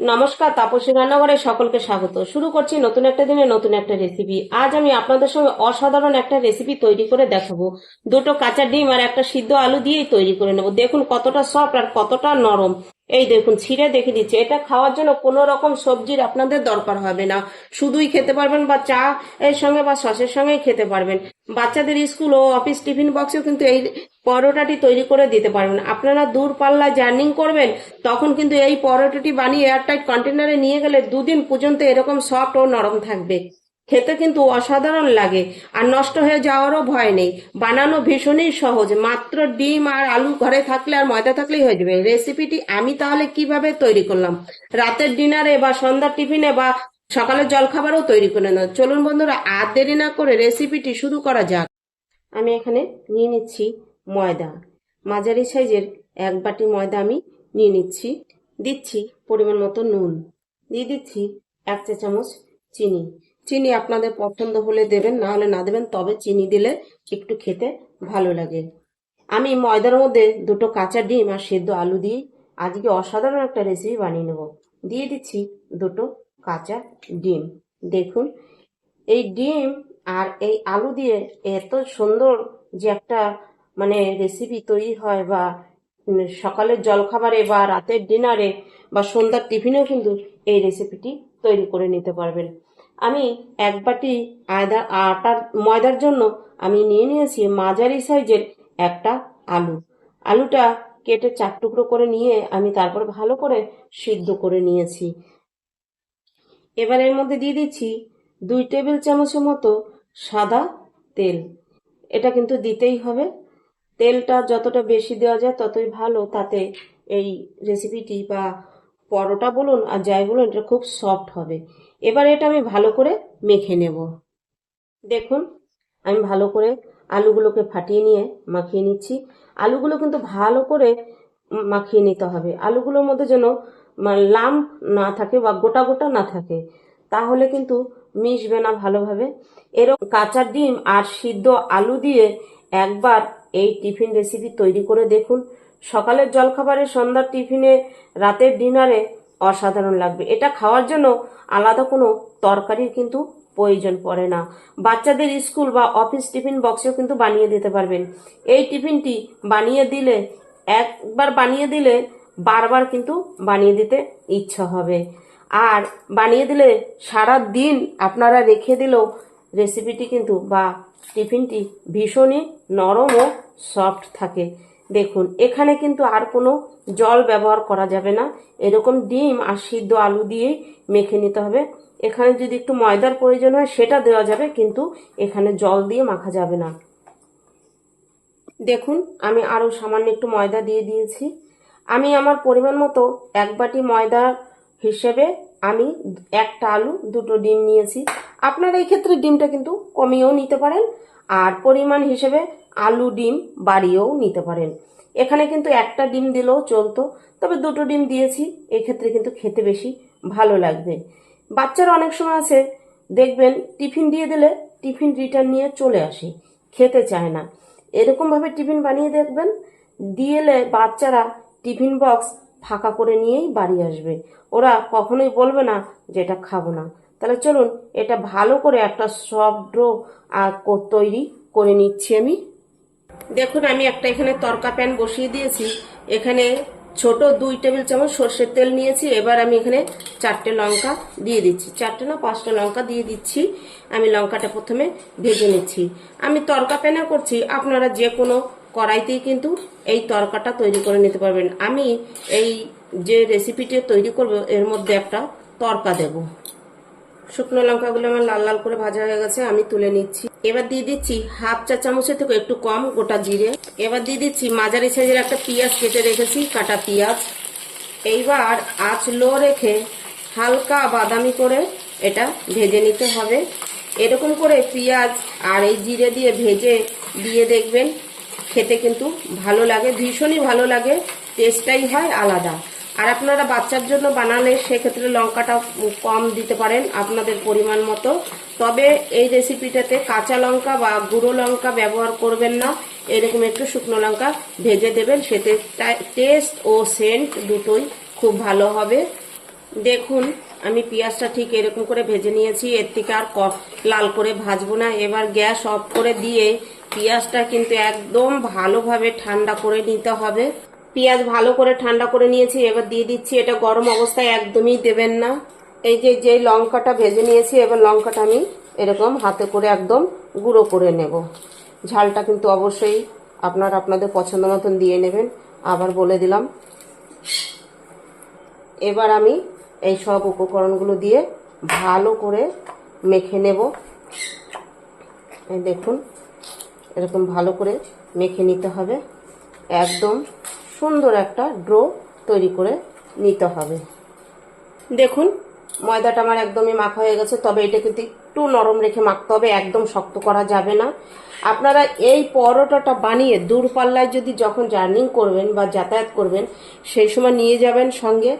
নমস্কার, তাপসী রান্নাঘরে সকলকে স্বাগত। শুরু করছি নতুন একটা দিনে নতুন একটা রেসিপি আজ আমি আপনাদের সঙ্গে অসাধারণ একটা রেসিপি তৈরি করে দেখাবো। দুটো কাঁচা ডিম আর একটা সিদ্ধ আলু দিয়েই তৈরি করে নেব। দেখুন কতটা সফট আর কতটা নরম। এই দেখুন, ছিঁড়ে দেখে দিচ্ছে। এটা খাওয়ার জন্য কোনো রকম সবজির আপনাদের দরকার হবে না। শুধুই খেতে পারবেন বা চা এর সঙ্গে বা সসের সঙ্গেই খেতে পারবেন। বাচ্চাদের স্কুল ও অফিস টিফিন বক্সেও কিন্তু এই পরোটাটি তৈরি করে দিতে পারবেন। আপনারা দূর পাল্লা জার্নিং করবেন, তখন কিন্তু এই পরোটাটি বানিয়ে এয়ারটাইট কন্টেনারে নিয়ে গেলে দুদিন পর্যন্ত এরকম সফট ও নরম থাকবে। খেতে কিন্তু অসাধারণ লাগে। আর নষ্ট হয়ে যাওয়ারও ভয় নেই। বানানো ভীষণই সহজ। মাত্র ডিম আর আলু ঘরে থাকলে আর ময়দা থাকলেই হয়ে যাবে। রেসিপিটি আমি তাহলে কীভাবে তৈরি করলাম? রাতের ডিনারে বা সন্ধ্যার টিফিনে বা সকালের জলখাবারও তৈরি করে নেব চলুন বন্ধুরা, আর দেরি না করে রেসিপিটি শুরু করা যাক। আমি এখানে নিয়ে নিচ্ছি ময়দা। মাঝারি সাইজের এক বাটি ময়দা আমি নিয়ে নিচ্ছি। দিচ্ছি পরিমাণ মতো নুন। দিয়ে দিচ্ছি এক চা চামচ চিনি। চিনি আপনাদের পছন্দ হলে দেবেন, না হলে না দেবেন, তবে চিনি দিলে একটু খেতে ভালো লাগে। আমি ময়দার মধ্যে দুটো কাঁচা ডিম আর সেদ্ধ আলু দিয়ে আজকে অসাধারণ একটা রেসিপি বানিয়ে নেব। দিয়ে দিচ্ছি দুটো কাঁচা ডিম। দেখুন, এই ডিম আর এই আলু দিয়ে এত সুন্দর যে একটা মানে রেসিপি তৈরি হয় বা সকালের জলখাবারে বা রাতের ডিনারে বা সন্ধ্যার টিফিনেও কিন্তু এই রেসিপিটি তৈরি করে নিতে পারবেন। আমি এক বাটি আয়দা আটার ময়দার জন্য আমি নিয়ে নিয়েছি মাঝারি সাইজের একটা আলু। আলুটা কেটে চার টুকরো করে নিয়ে আমি তারপর ভালো করে সিদ্ধ করে নিয়েছি। এবার এর মধ্যে দিয়ে দিচ্ছি দুই টেবিল চামচের মতো সাদা তেল। এটা কিন্তু দিতেই হবে। তেলটা যতটা বেশি দেওয়া যায় ততই ভালো। তাতে এই রেসিপিটি বা পরোটা বলুন আর যাই বলুন, এটা খুব সফট হবে। এবার এটা আমি ভালো করে মেখে নেব। দেখুন, আমি ভালো করে আলুগুলোকে ফাটিয়ে নিয়ে মাখিয়ে নিচ্ছি। আলুগুলো কিন্তু ভালো করে মাখিয়ে নিতে হবে। আলুগুলোর মধ্যে যেন লাম না থাকে বা গোটা গোটা না থাকে, তাহলে কিন্তু মিশবে না ভালোভাবে। এরকম কাঁচা ডিম আর সিদ্ধ আলু দিয়ে একবার এই টিফিন রেসিপি তৈরি করে দেখুন। সকালের জলখাবারে সন্ধ্যার টিফিনে, রাতের ডিনারে অসাধারণ লাগবে। এটা খাওয়ার জন্য আলাদা কোনো তরকারির কিন্তু প্রয়োজন পড়ে না। বাচ্চাদের স্কুল বা অফিস টিফিন বক্সেও কিন্তু বানিয়ে দিতে পারবেন। এই টিফিনটি বানিয়ে দিলে, একবার বানিয়ে দিলে বারবার কিন্তু বানিয়ে দিতে ইচ্ছা হবে। আর বানিয়ে দিলে সারা দিন আপনারা রেখে দিলেও রেসিপিটি কিন্তু বা টিফিনটি ভীষণই নরম ও সফট থাকে। দেখুন, এখানে কিন্তু আর কোনো জল ব্যবহার করা যাবে না। এরকম ডিম আর সিদ্ধ আলু দিয়েই মেখে নিতে হবে। এখানে যদি একটু ময়দার প্রয়োজন হয়, সেটা দেওয়া যাবে, কিন্তু এখানে জল দিয়ে মাখা যাবে না। দেখুন, আমি আরও সামান্য একটু ময়দা দিয়ে দিয়েছি। আমি আমার পরিমাণ মতো এক বাটি ময়দা হিসেবে আমি একটা আলু, দুটো ডিম নিয়েছি। আপনারা এই ক্ষেত্রে ডিমটা কিন্তু কমিয়েও নিতে পারেন। আর পরিমাণ হিসেবে আলু ডিম বাড়িয়েও নিতে পারেন। এখানে কিন্তু একটা ডিম দিলেও চলতো, তবে দুটো ডিম দিয়েছি, এক্ষেত্রে কিন্তু খেতে বেশি ভালো লাগবে। বাচ্চারা অনেক সময় আছে, দেখবেন টিফিন দিয়ে দিলে টিফিন রিটার্ন নিয়ে চলে আসে, খেতে চায় না। এরকমভাবে টিফিন বানিয়ে দেখবেন দিয়েলে বাচ্চারা টিফিন বক্স ফাঁকা করে নিয়েই বাড়ি আসবে। ওরা কখনোই বলবে না যে এটা খাব না। তাহলে চলুন, এটা ভালো করে একটা সফট ডো তৈরি করে নিচ্ছি আমি। দেখুন, আমি একটা এখানে তরকা প্যান বসিয়ে দিয়েছি। এখানে ছোট দুই টেবিল চামচ সর্ষের তেল নিয়েছি। এবার আমি এখানে চারটে লঙ্কা দিয়ে দিচ্ছি। চারটে না, পাঁচটা লঙ্কা দিয়ে দিচ্ছি। আমি লঙ্কাটা প্রথমে ভেজে নিচ্ছি। আমি তরকা প্যানে করছি। আপনারা যে কোনো কড়াইতেই কিন্তু এই তরকাটা তৈরি করে নিতে পারবেন। আমি এই যে রেসিপিটি তৈরি করব, এর মধ্যে একটা তরকা দেবো। শুকনো লঙ্কাগুলো আমার লাল লাল করে ভাজা হয়ে গেছে, আমি তুলে নিচ্ছি। এবার দিয়ে দিচ্ছি হাফ চা চামচের থেকে একটু কম গোটা জিরে। এবার দিয়ে দিচ্ছি মাঝারি সাইজের একটা পেঁয়াজ কেটে রেখেছি, কাটা পেঁয়াজ। এইবার আঁচ লো রেখে হালকা বাদামি করে এটা ভেজে নিতে হবে। এরকম করে পেঁয়াজ আর এই জিরে দিয়ে ভেজে দিয়ে দেখবেন, খেতে কিন্তু ভালো লাগে, ভীষণই ভালো লাগে, টেস্টটাই হয় আলাদা। আর আপনারা বাচ্চার জন্য বানালে সেক্ষেত্রে লঙ্কাটা কম দিতে পারেন আপনাদের পরিমাণ মতো। তবে এই রেসিপিটাতে কাঁচা লঙ্কা বা গুঁড়ো লঙ্কা ব্যবহার করবেন না। এরকম একটু শুকনো লঙ্কা ভেজে দেবেন, সেতে টেস্ট ও সেন্ট দুটোই খুব ভালো হবে। দেখুন, আমি পেঁয়াজটা ঠিক এরকম করে ভেজে নিয়েছি, এর থেকে আর লাল করে ভাজবো না। এবার গ্যাস অফ করে দিয়ে পেঁয়াজটা কিন্তু একদম ভালোভাবে ঠান্ডা করে নিতে হবে। পেঁয়াজ ভালো করে ঠান্ডা করে নিয়েছি, এবার দিয়ে দিচ্ছি, এটা গরম অবস্থায় একদমই দেবেন না। এই যে যে লঙ্কাটা ভেজে নিয়েছি, এবার লঙ্কাটা আমি এরকম হাতে করে একদম গুঁড়ো করে নেব। ঝালটা কিন্তু অবশ্যই আপনার আপনাদের পছন্দ মতন দিয়ে নেবেন। আবার বলে দিলাম, এবার আমি এই সব উপকরণগুলো দিয়ে ভালো করে মেখে নেব। দেখুন, এরকম ভালো করে মেখে নিতে হবে। একদম সুন্দর একটা ড্রো তৈরি করে নিতে হবে। দেখুন, ময়দাটা আমার একদমই মাখা হয়ে গেছে, তবে এটা কিন্তু একটু নরম রেখে মাখতে হবে, একদম শক্ত করা যাবে না। আপনারা এই পরোটাটা বানিয়ে দূরপাল্লায় যদি যখন জার্নিং করবেন বা যাতায়াত করবেন, সেই সময় নিয়ে যাবেন সঙ্গে।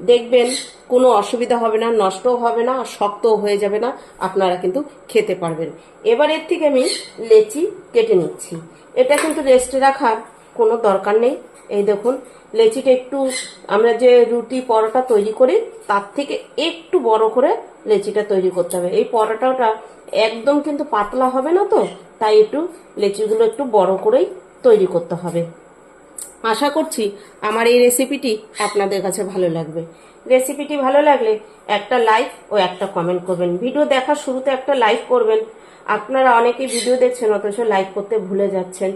দেখবেন কোনো অসুবিধা হবে না, নষ্টও হবে না, আর শক্তও হয়ে যাবে না, আপনারা কিন্তু খেতে পারবেন। এবার এর থেকে আমি লেচি কেটে নিচ্ছি। এটা কিন্তু রেস্টে রাখার কোনো দরকার নেই। এই দেখুন, লেচিটা একটু, আমরা যে রুটি পরোটা তৈরি করি, তার থেকে একটু বড় করে লেচিটা তৈরি করতে হবে। এই পরোটাটা একদম কিন্তু পাতলা হবে না তো, তাই একটু লেচিগুলো একটু বড় করেই তৈরি করতে হবে। আশা করছি আমার এই রেসিপিটি আপনাদের কাছে ভালো লাগবে। রেসিপিটি ভালো লাগলে একটা লাইক ও একটা কমেন্ট করবেন। ভিডিও দেখার শুরুতে একটা লাইক করবেন। আপনারা অনেকেই ভিডিও দেখছেন, অথচ লাইক করতে ভুলে যাচ্ছেন।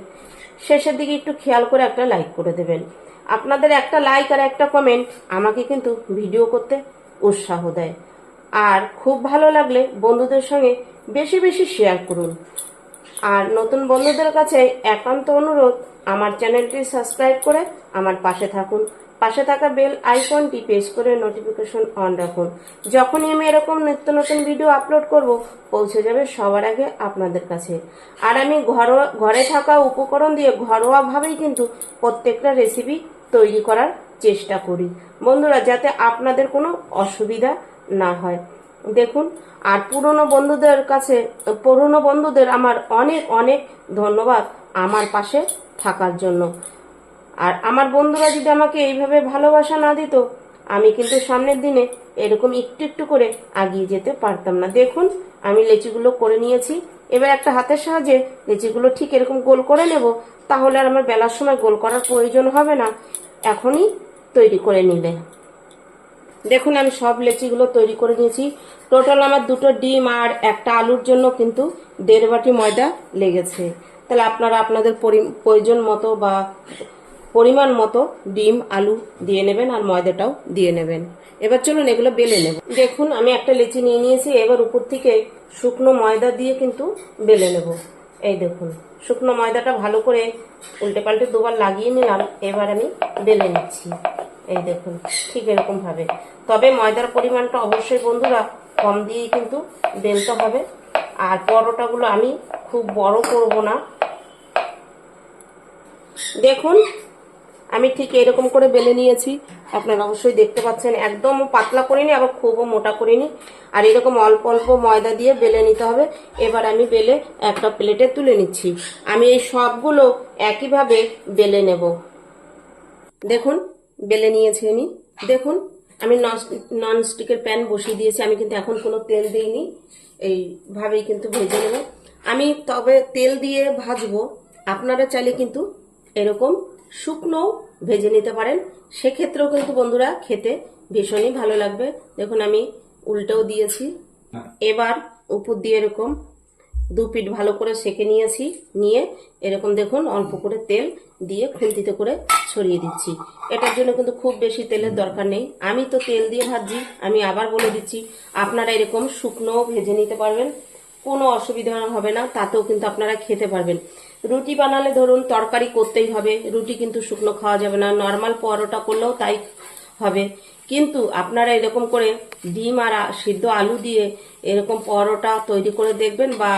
শেষের দিকে একটু খেয়াল করে একটা লাইক করে দেবেন। আপনাদের একটা লাইক আর একটা কমেন্ট আমাকে কিন্তু ভিডিও করতে উৎসাহ দেয়। আর খুব ভালো লাগলে বন্ধুদের সঙ্গে বেশি বেশি শেয়ার করুন। আর নতুন বন্ধুদের কাছে একান্ত অনুরোধ, আমার চ্যানেলটি সাবস্ক্রাইব করে আমার পাশে থাকুন। পাশে থাকা বেল আইকনটি প্রেস করে নোটিফিকেশন অন রাখুন। যখনই আমি এরকম নিত্য নতুন ভিডিও আপলোড করব, পৌঁছে যাবে সবার আগে আপনাদের কাছে। আর আমি ঘরোয়া, ঘরে থাকা উপকরণ দিয়ে ঘরোয়াভাবেই কিন্তু প্রত্যেকটা রেসিপি তৈরি করার চেষ্টা করি। বন্ধুরা, যাতে আপনাদের কোনো অসুবিধা না হয়। দেখুন, আর পুরনো বন্ধুদের কাছে, পুরনো বন্ধুদের আমার অনেক অনেক ধন্যবাদ আমার পাশে থাকার জন্য। আর আমার বন্ধুরা যদি আমাকে এইভাবে ভালোবাসা না দিত, আমি কিন্তু সামনের দিনে এরকম একটু একটু করে আগিয়ে যেতে পারতাম না। দেখুন, আমি লেচিগুলো করে নিয়েছি। এবার একটা হাতের সাহায্যে লেচিগুলো ঠিক এরকম গোল করে নেব, তাহলে আর আমার বেলার সময় গোল করার প্রয়োজন হবে না। এখনই তৈরি করে নিলে। দেখুন, আমি সব লেচিগুলো তৈরি করে নিয়েছি। টোটাল আমার দুটো ডিম আর একটা আলুর জন্য কিন্তু দেড় বাটি ময়দা লেগেছে। তাহলে আপনারা আপনাদের পরি- প্রয়োজন মতো বা পরিমাণ মতো ডিম, আলু দিয়ে নেবেন আর ময়দাটাও দিয়ে নেবেন। এবার চলুন এগুলো বেলে নেব। দেখুন, আমি একটা লেচি নিয়ে নিয়েছি, এবার উপর থেকে শুকনো ময়দা দিয়ে কিন্তু বেলে নেব। এই দেখুন, শুকনো ময়দাটা ভালো করে উল্টে পাল্টে দুবার লাগিয়ে নিলাম, এবার আমি বেলে নিচ্ছি। এই দেখুন, ঠিক এরকম ভাবে। তবে ময়দার পরিমাণটা অবশ্যই বন্ধুরা কম দিয়েই কিন্তু বেলতে হবে। আর পরোটাগুলো আমি খুব বড় করব না। দেখুন আমি ঠিক এরকম করে বেলে নিয়েছি। আপনারা অবশ্যই দেখতে পাচ্ছেন, একদম পাতলা করিনি, আবার খুবও মোটা করিনি। আর এরকম অল্প অল্প ময়দা দিয়ে বেলে নিতে হবে। এবার আমি বেলে একটা প্লেটে তুলে নিচ্ছি। আমি এই সবগুলো একইভাবে বেলে নেব। দেখুন, বেলে নিয়েছি আমি। দেখুন, আমি নন স্টিকের প্যান বসিয়ে দিয়েছি। আমি কিন্তু এখন কোনো তেল দিইনি। এইভাবেই কিন্তু ভেজে নেব। আমি তবে তেল দিয়ে ভাজবো। আপনারা চাইলে কিন্তু এরকম শুকনো ভেজে নিতে পারেন। সেক্ষেত্রেও কিন্তু বন্ধুরা খেতে ভীষণই ভালো লাগবে। দেখুন আমি উল্টেও দিয়েছি। এবার উপর দিয়ে এরকম দু পিঠ ভালো করে সেকে নিয়েছি নিয়ে এরকম দেখুন অল্প করে তেল দিয়ে খুন্তিতে করে ছড়িয়ে দিচ্ছি। এটার জন্য কিন্তু খুব বেশি তেলের দরকার নেই। আমি তো তেল দিয়ে ভাজছি আমি আবার বলে দিচ্ছি আপনারা এরকম শুকনো ভেজে নিতে পারবেন। কোনো অসুবিধা হবে না, তাতেও কিন্তু আপনারা খেতে পারবেন। রুটি বানালে ধরুন তরকারি করতেই হবে, রুটি কিন্তু শুকনো খাওয়া যাবে না নর্মাল পরোটা করলেও তাই হবে। কিন্তু আপনারা এরকম করে ডিম আর সিদ্ধ আলু দিয়ে এরকম পরোটা তৈরি করে দেখবেন বা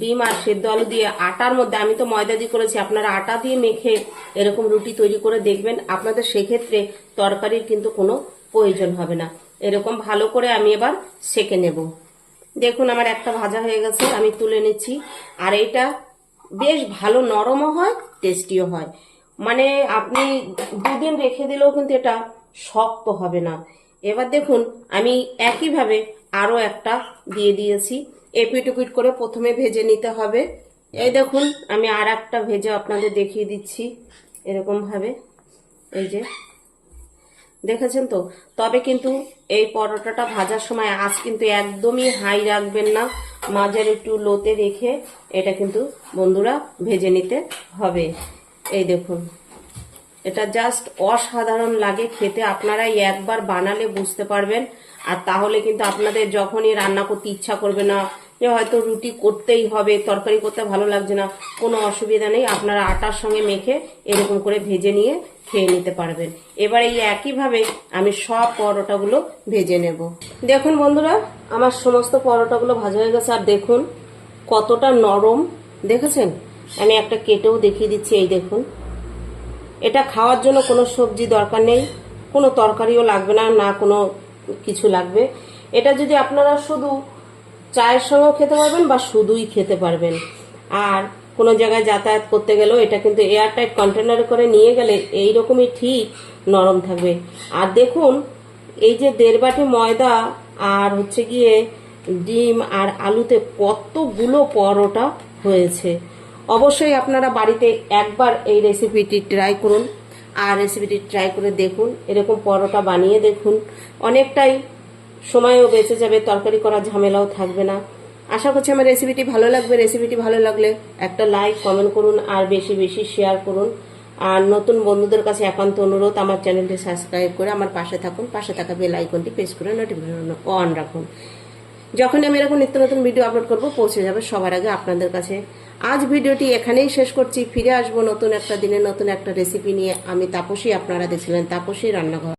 ডিম আর সেদ্ধ আলু দিয়ে আটার মধ্যে, আমি তো ময়দা দিয়ে করেছি, আপনারা আটা দিয়ে মেখে এরকম রুটি তৈরি করে দেখবেন, আপনাদের সেক্ষেত্রে তরকারির কিন্তু কোনো প্রয়োজন হবে না। এরকম ভালো করে আমি এবার সেকে নেব। দেখুন, আমার একটা ভাজা হয়ে গেছে, আমি তুলে নিচ্ছি। আর এটা বেশ ভালো নরমও হয়, টেস্টিও হয়। মানে আপনি দুদিন রেখে দিলেও কিন্তু এটা শক্ত হবে না। এবার দেখুন, আমি একইভাবে আরও একটা দিয়ে দিয়েছি। এপিট উপিট করে প্রথমে ভেজে নিতে হবে। এই দেখুন, আমি আর একটা ভেজে আপনাদের দেখিয়ে দিচ্ছি, এরকমভাবে। এই যে দেখেছেন তো? তবে কিন্তু এই পরোটাটা ভাজার সময় আজ কিন্তু একদমই হাই রাখবেন না। মাঝের একটু লোতে রেখে এটা কিন্তু বন্ধুরা ভেজে নিতে হবে। এই দেখুন, এটা জাস্ট অসাধারণ লাগে খেতে। আপনারাই একবার বানালে বুঝতে পারবেন। আর তাহলে কিন্তু আপনাদের যখনই রান্না করতে ইচ্ছা করবে না যে হয়তো রুটি করতেই হবে, তরকারি করতে ভালো লাগছে না, কোনো অসুবিধা নেই, আপনারা আটার সঙ্গে মেখে এরকম করে ভেজে নিয়ে খেয়ে নিতে পারবেন। এবার এই একইভাবে আমি সব পরোটাগুলো ভেজে নেব। দেখুন বন্ধুরা, আমার সমস্ত পরোটাগুলো ভাজা হয়ে গেছে, আর দেখুন কতটা নরম। দেখেছেন? আমি একটা কেটেও দেখিয়ে দিচ্ছি, এই দেখুন। এটা খাওয়ার জন্য কোনো সবজি দরকার নেই, কোনো তরকারিও লাগবে না না কোনো কিছু লাগবে। এটা যদি আপনারা শুধু চায়ের সঙ্গেও খেতে পারবেন বা শুধুই খেতে পারবেন। আর কোনো জায়গায় যাতায়াত করতে গেলেও এটা কিন্তু এয়ারটাইট কন্টেনারে করে নিয়ে গেলে এই রকমই ঠিক নরম থাকবে। আর দেখুন, এই যে দেড় বাটি ময়দা আর হচ্ছে গিয়ে ডিম আর আলুতে কতগুলো পরোটা হয়েছে। অবশ্যই আপনারা বাড়িতে একবার এই রেসিপিটি ট্রাই করুন। আর রেসিপিটি ট্রাই করে দেখুন, এরকম পরোটা বানিয়ে দেখুন। অনেকটাই সময়ও বেঁচে যাবে, তরকারি করার ঝামেলাও থাকবে না। আশা করছি আমার রেসিপিটি ভালো লাগবে। রেসিপিটি ভালো লাগলে একটা লাইক কমেন্ট করুন আর বেশি বেশি শেয়ার করুন। আর নতুন বন্ধুদের কাছে একান্ত অনুরোধ, আমার চ্যানেলটি সাবস্ক্রাইব করে আমার পাশে থাকুন। পাশে থাকা বেল আইকনটি প্রেস করে নোটিফিকেশন অন রাখুন। যখন আমি এরকম নিত্য নতুন ভিডিও আপলোড করব, পৌঁছে যাবে সবার আগে আপনাদের কাছে। আজ ভিডিওটি এখানেই শেষ করছি। ফিরে আসব নতুন একটা দিনে, নতুন একটা রেসিপি নিয়ে। আমি তাপসী, আপনারা দেখছিলেন তাপসী রান্নাঘর।